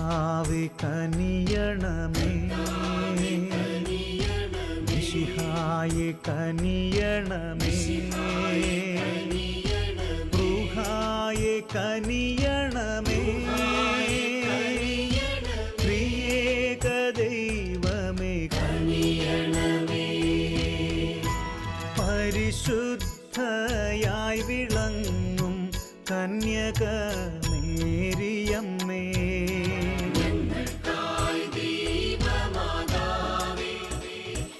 കർത്താവെ കനിയണമേ. മിശിഹായെ കനിയണമേ. ൃഹായെ കനിയണമേ. പ്രിയേക ദൈവമേ. കനിയണമേ പരിശുദ്ധയായി വിളങ്ങും കന്യക